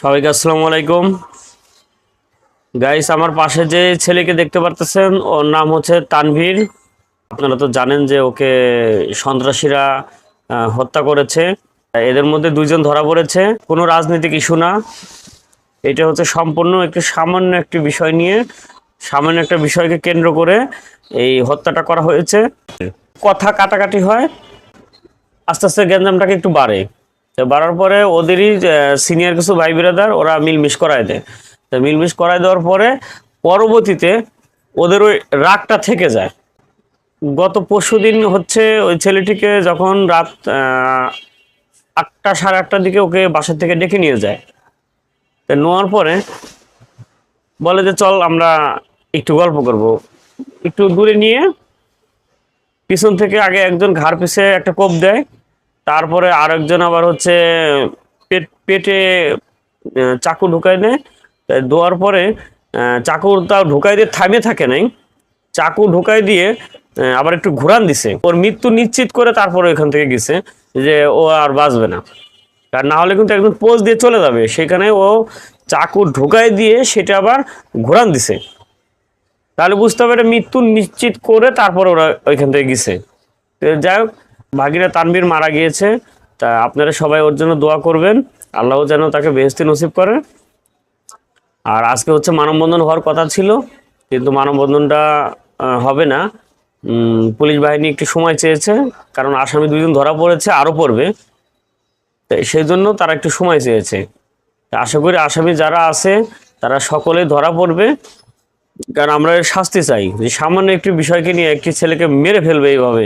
সবাইকে আসসালামু আলাইকুম। গাইস আমার পাশে যে ছেলেকে দেখতে পারতেছেন, ওর নাম হচ্ছে তানভীর। আপনারা তো জানেন যে ওকে সন্ত্রাসীরা হত্যা করেছে। এদের মধ্যে দুইজন ধরা পড়েছে। কোনো রাজনৈতিক ইস্যু না। এটা হচ্ছে সম্পূর্ণ একটি সামান্য একটি বিষয় নিয়ে, সামান্য একটা বিষয়কে কেন্দ্র করে এই হত্যাটা করা হয়েছে। কথা কাটাকাটি হয়। আস্তে আস্তে গ্যাঞ্জামটাকে একটু বাড়ে। তো বাড়ার পরে ওদেরই সিনিয়র কিছু ভাই বিরাদার, ওরা মিলমিশ করায় দেয়। তো মিলমিশ করায় দেওয়ার পরে পরবর্তীতে ওদের ওই রাগটা থেকে যায়। গত পরশু দিন হচ্ছে ওই ছেলেটিকে যখন রাত আটটা সাড়ে আটটার দিকে ওকে বাসার থেকে ডেকে নিয়ে যায়। তো নেওয়ার পরে বলে যে, চল, আমরা একটু গল্প করব। একটু দূরে নিয়ে পিছন থেকে আগে একজন ঘাড় পিছে একটা কোপ দেয়। তারপরে আরেকজন আবার হচ্ছে পেট পেটে চাকু ঢুকাই দেয়। দেওয়ার পরে আহ, তাও ঢুকাই দিয়ে থামে থাকে নাই। চাকু ঢুকাই দিয়ে আবার একটু ঘুরান দিছে। ওর মৃত্যু নিশ্চিত করে তারপরে ওইখান থেকে গেছে যে ও আর বাঁচবে না। আর না হলে কিন্তু একদম পোজ দিয়ে চলে যাবে। সেখানে ও চাকু ঢুকাই দিয়ে সেটা আবার ঘুরান দিছে। তাহলে বুঝতে হবে এটা মৃত্যু নিশ্চিত করে তারপর ওরা ওইখান থেকে গেছে। যাই হোক ভাগিরা তানবীর মারা গিয়েছে, তা আপনারা সবাই ওর জন্য দোয়া করবেন। আল্লাহ যেন তাকে বেহস্তি নসিব করে। আর আজকে হচ্ছে মানববন্ধন হওয়ার কথা ছিল, কিন্তু মানববন্ধনটা হবে না। পুলিশ বাহিনী একটু সময় চেয়েছে, কারণ আসামি দুজন ধরা পড়েছে, আরও পড়বে। সেই জন্য তারা একটু সময় চেয়েছে। আশা করি আসামি যারা আছে, তারা সকলে ধরা পড়বে। কারণ আমরা শাস্তি চাই। যে সামান্য একটি বিষয়কে নিয়ে একটি ছেলেকে মেরে ফেলবে এইভাবে